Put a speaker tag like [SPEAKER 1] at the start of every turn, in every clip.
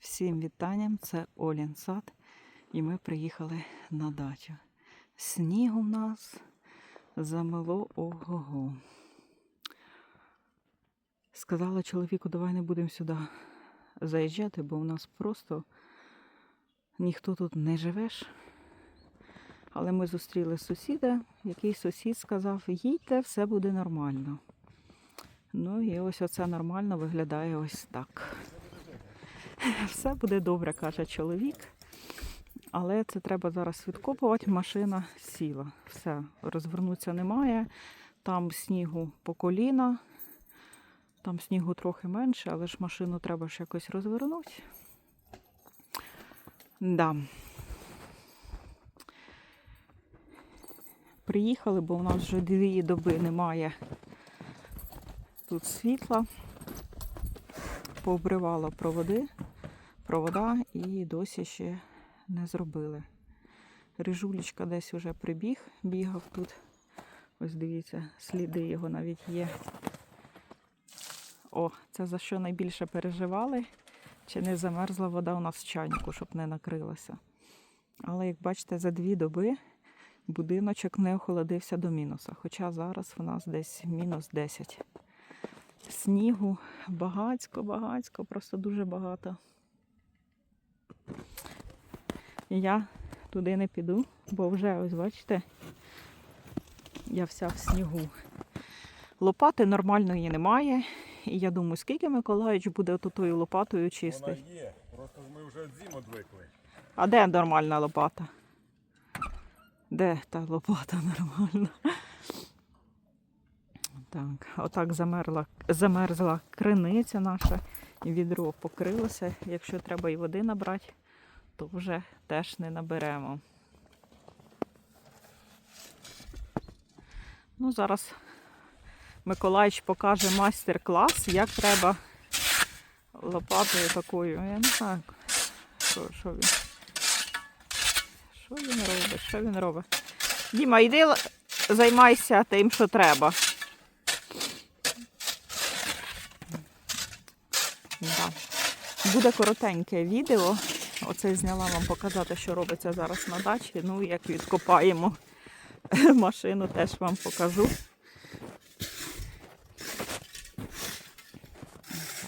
[SPEAKER 1] Всім вітанням, це Олін сад, і ми приїхали на дачу. Снігу в нас замело ого-го. Сказала чоловіку, давай не будемо сюди заїжджати, бо у нас просто ніхто тут не живеш. Але ми зустріли сусіда, який сусід сказав, їдьте, все буде нормально. Ну і ось оце нормально виглядає ось так. Все буде добре, каже чоловік. Але це треба зараз відкопувати. Машина сіла. Все, розвернутися немає. Там снігу по коліна. Там снігу трохи менше, але ж машину треба ж якось розвернути. Да. Приїхали, бо у нас вже дві доби немає тут світла. Пообривало проводи, провода і досі ще не зробили. Рижулечка десь уже прибіг, бігав тут. Ось дивіться, сліди його навіть є. О, це за що найбільше переживали? Чи не замерзла вода у нас в чайнику, щоб не накрилася. Але як бачите, за дві доби будиночок не охолодився до мінуса. Хоча зараз у нас десь мінус 10. Снігу багацько, багацько, просто дуже багато. Я туди не піду, бо вже ось бачите, я вся в снігу. Лопати нормальної немає. І я думаю, скільки Миколаївич буде от тою лопатою чистий.
[SPEAKER 2] Вона є, просто ми вже від зим одвикли.
[SPEAKER 1] А де нормальна лопата? Де та лопата нормальна? Так, отак замерзла, замерзла криниця наша, відро покрилося. Якщо треба і води набрати, то вже теж не наберемо. Ну, зараз Миколаївич покаже майстер-клас, як треба лопатою такою. Я не знаю, що, що він. Що він робить? Що він робить? Діма, йди займайся тим, що треба. Да. Буде коротеньке відео. Оце зняла вам показати, що робиться зараз на дачі. Ну, як відкопаємо машину, теж вам покажу.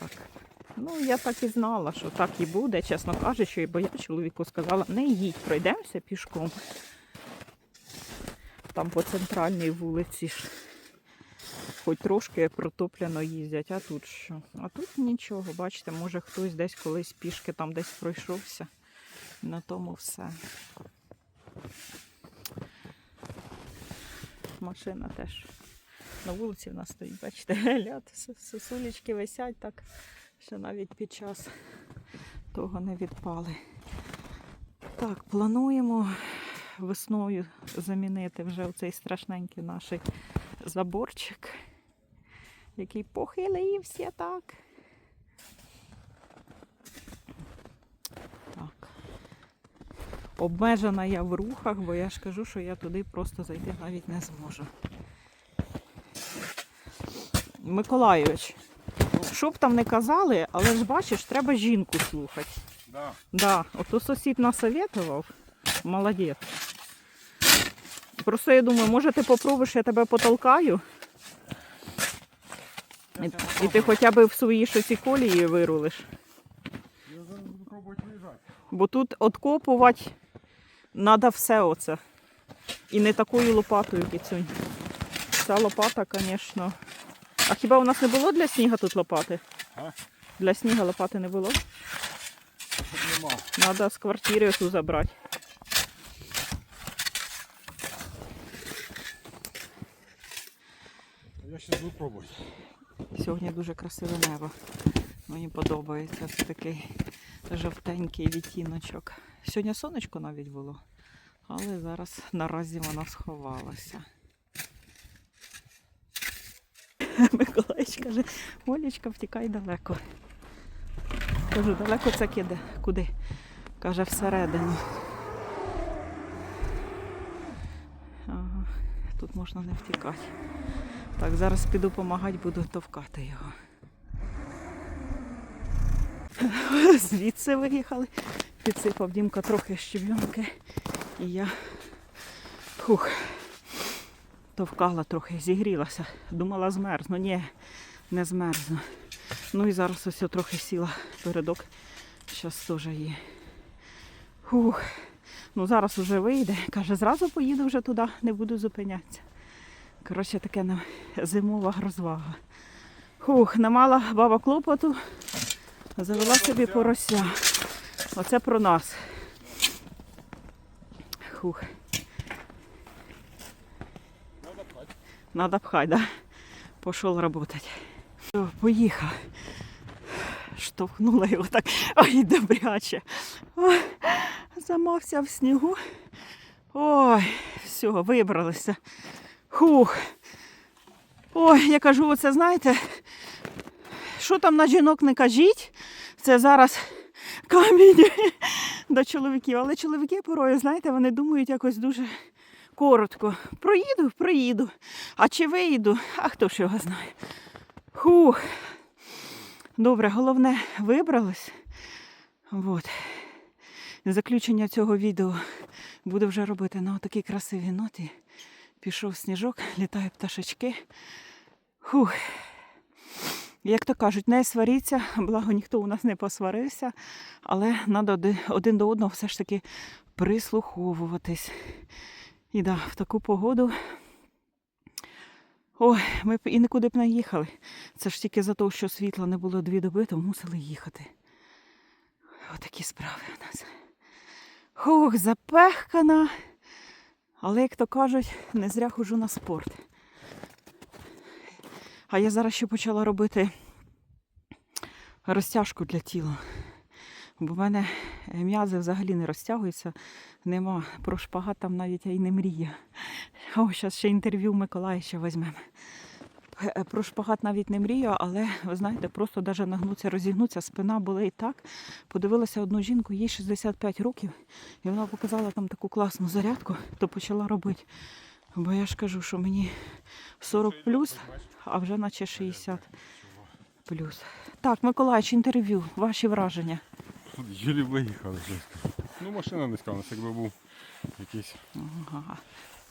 [SPEAKER 1] Так. Ну, я так і знала, що так і буде, чесно кажучи, бо я чоловіку сказала, не їдь, пройдемося пішком. Там по центральній вулиці ж хоч трошки протоплено їздять, а тут що? А тут нічого, бачите, може хтось десь колись пішки там десь пройшовся. На тому все. Машина теж на вулиці в нас стоїть, бачите, лед, сосулечки висять так, що навіть під час того не відпали. Так, плануємо весною замінити вже оцей страшненький наш заборчик, який похилився так. Так. Обмежена я в рухах, бо я ж кажу, що я туди просто зайти навіть не зможу. Миколайович, що б там не казали, але ж бачиш, треба жінку слухати.
[SPEAKER 2] Да.
[SPEAKER 1] Да, ото сусід насоветував. Молодець. Просто я думаю, може ти попробуєш, я тебе потолкаю, і, і ти хоча б в свої шоці колії вирулиш.
[SPEAKER 2] Я зараз буду пробувати виїжджати.
[SPEAKER 1] Бо тут откопувати треба все оце. І не такою лопатою кицюнь. Ця лопата, звісно. А хіба у нас не було для сніга тут лопати?
[SPEAKER 2] А?
[SPEAKER 1] Для сніга лопати не було? Треба з квартири ту забрати.
[SPEAKER 2] Я зараз буду пробувати.
[SPEAKER 1] Сьогодні дуже красиве небо. Мені подобається. Це такий жовтенький відтіночок. Сьогодні сонечко навіть було, але зараз наразі воно сховалося. Миколаївич каже, Олічка, втікай далеко. Кажу, далеко це киде. Куди? Каже, всередину. Ага, тут можна не втікати. Так, зараз піду допомагати, буду товкати його. Звідси виїхали. Підсипав Дімка трохи щебінки. І я фух, товкала трохи, зігрілася. Думала змерзну. Ні, не змерзну. Ну і зараз ось трохи сіла передок. Зараз теж є. Фух. Ну зараз вже вийде. Каже, зразу поїду вже туди, не буду зупинятися. Коротше, таке нам зимова розвага. Хух, не мала баба клопоту, завела собі порося. Оце про нас. Хух. Надо пхать, да? Пошел работать. Все, поїхав. Штовхнула його так. Ой, добряче. Ой, замався в снігу. Ой, все, вибралися. Хух. Ой, я кажу, оце знаєте, що там на жінок не кажіть, це зараз камінь до чоловіків. Але чоловіки порою, знаєте, вони думають якось дуже коротко. Проїду, проїду. А чи виїду, а хто ж його знає. Хух. Добре, головне, вибрались. От. Заключення цього відео буду вже робити на такій красивій ноті. Пішов сніжок, літають пташечки. Хух. Як то кажуть, не сваріться, благо ніхто у нас не посварився, але треба один до одного все ж таки прислуховуватись. І да, в таку погоду. Ой, ми б і нікуди б не їхали. Це ж тільки за те, що світла не було дві доби, то мусили їхати. Отакі справи у нас. Хух, запехкана. Але, як то кажуть, не зря хожу на спорт. А я зараз ще почала робити розтяжку для тіла. Бо в мене м'язи взагалі не розтягуються, нема. Про шпагат там навіть й не мрія. О, зараз ще інтерв'ю Миколаївича візьмемо. Е, Про шпагат навіть не мрію, але ви знаєте, просто навіть нагнутися, розігнутися, спина болить так. Подивилася одну жінку, їй 65 років, і вона показала там таку класну зарядку, то почала робити. Бо я ж кажу, що мені 40 плюс, а вже наче 60 плюс. Так, Миколаївич, інтерв'ю, ваші враження.
[SPEAKER 2] Єлі виїхали. Ну, машина у нас якби був якийсь.
[SPEAKER 1] Ага.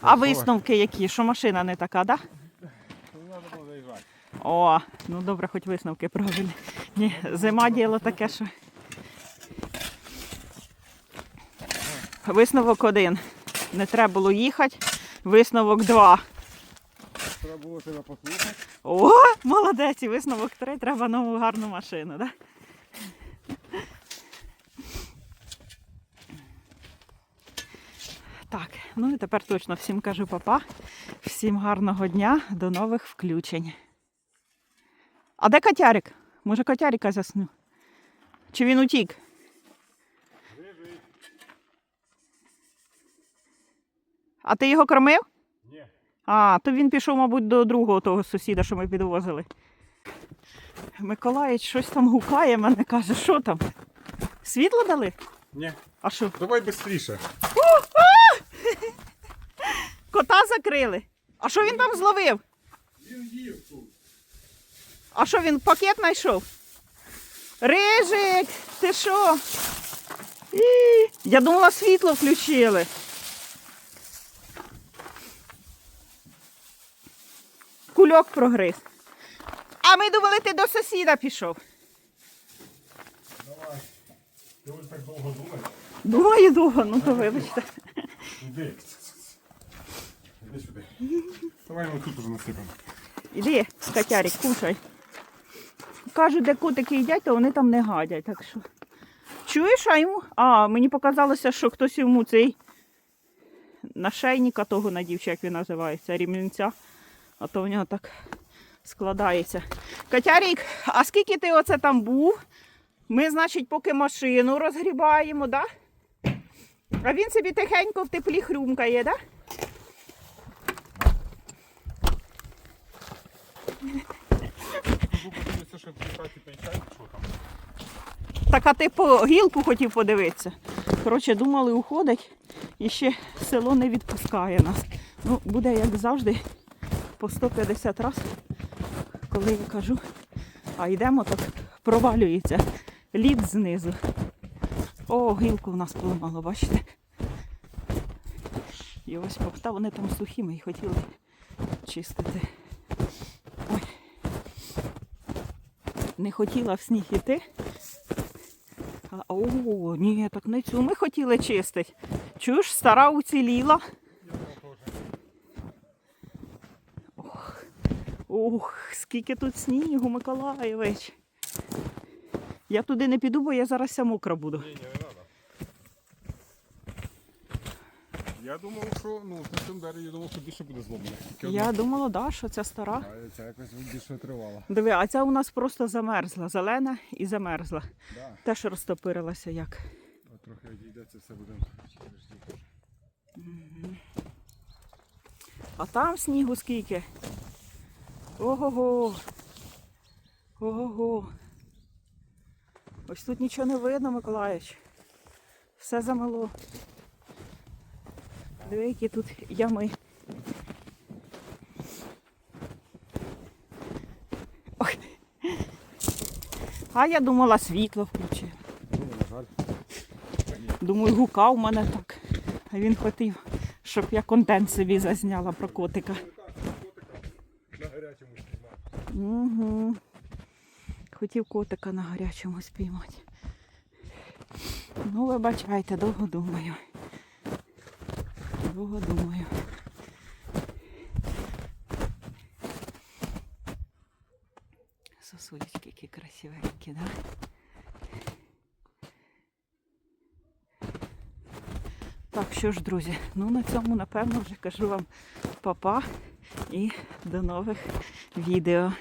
[SPEAKER 1] А висновки які? Що машина не така, так? Да?
[SPEAKER 2] Не треба було заїжджати.
[SPEAKER 1] О, ну добре, хоч висновки правильні. Ні, зима діло таке, що. Висновок один. Не треба було їхати. Висновок два.
[SPEAKER 2] Треба було тебе послухати.
[SPEAKER 1] О, молодець, і висновок три. Треба нову гарну машину, да? Так, ну і тепер точно всім кажу папа. Всім гарного дня, до нових включень. А де котярик? Може котярика засню? Чи він утік? А ти його кормив?
[SPEAKER 2] Ні.
[SPEAKER 1] А, то він пішов, мабуть, до другого того сусіда, що ми підвозили. Миколаївич щось там гукає мене, каже, що там? Світло дали?
[SPEAKER 2] Ні.
[SPEAKER 1] А що?
[SPEAKER 2] Давай швидше.
[SPEAKER 1] Кота закрили. А що він там зловив? А що він пакет знайшов? Рижик, ти що? Я думала, світло включили. Кульок прогриз. А ми думали, ти до сусіда пішов.
[SPEAKER 2] Давай. Ти ось так довго думаєш?
[SPEAKER 1] Думаю, довго, ну то вибачте.
[SPEAKER 2] Іди. Іди сюди. Давай ми тут уже насипемо.
[SPEAKER 1] Іди, скатярик, кушай. Кажуть, де котики їдять, то вони там не гадять. Так що. Чуєш, а йому? А, мені показалося, що хтось йому цей нашейника того надів, чи як він називається, рівненця. А то в нього так складається. Катярік, а скільки ти оце там був? Ми, значить, поки машину розгрібаємо, да? А він собі тихенько в теплі хрюмкає, да?
[SPEAKER 2] Буду що в що.
[SPEAKER 1] Так, а ти по гілку хотів подивитися. Коротше, думали, уходить і ще село не відпускає нас. Ну, буде, як завжди, по 150 разів, коли я кажу, а йдемо, так провалюється. лід знизу. О, гілку в нас поламало, бачите? І ось повта, вони там сухі, ми й хотіли чистити. Не хотіла в сніг іти. О, ні, так не цю ми хотіли чистити. Чуєш, стара уціліла. Ох, ох, скільки тут снігу, Миколаєвич. Я туди не піду, бо я зараз мокра буду.
[SPEAKER 2] Ні, ні, не треба. Я думав, що ну, на цьому дереві я думав, що більше буде зломано.
[SPEAKER 1] Я думала, да, що ця стара.
[SPEAKER 2] А Це якось більше тривало.
[SPEAKER 1] Диви, а ця у нас просто замерзла, зелена і замерзла.
[SPEAKER 2] Да.
[SPEAKER 1] Теж розтопирилася як.
[SPEAKER 2] От трохи відійде, це все буде.
[SPEAKER 1] А там снігу скільки. Ого-го. Ого-го. Ось тут нічого не видно, Миколаївич. Все замело. Диви, тут ями. Ой. А я думала, світло
[SPEAKER 2] жаль.
[SPEAKER 1] Думаю, гукав мене так. А він хотів, щоб я контент собі зазняла про котика.
[SPEAKER 2] На гарячому спіймати.
[SPEAKER 1] Угу. Хотів котика на гарячому спіймати. Ну, вибачайте, довго думаю. Довго думаю. Сосулечки які красивенькі, да? Так, що ж, друзі, ну на цьому, напевно, вже кажу вам папа і до нових відео.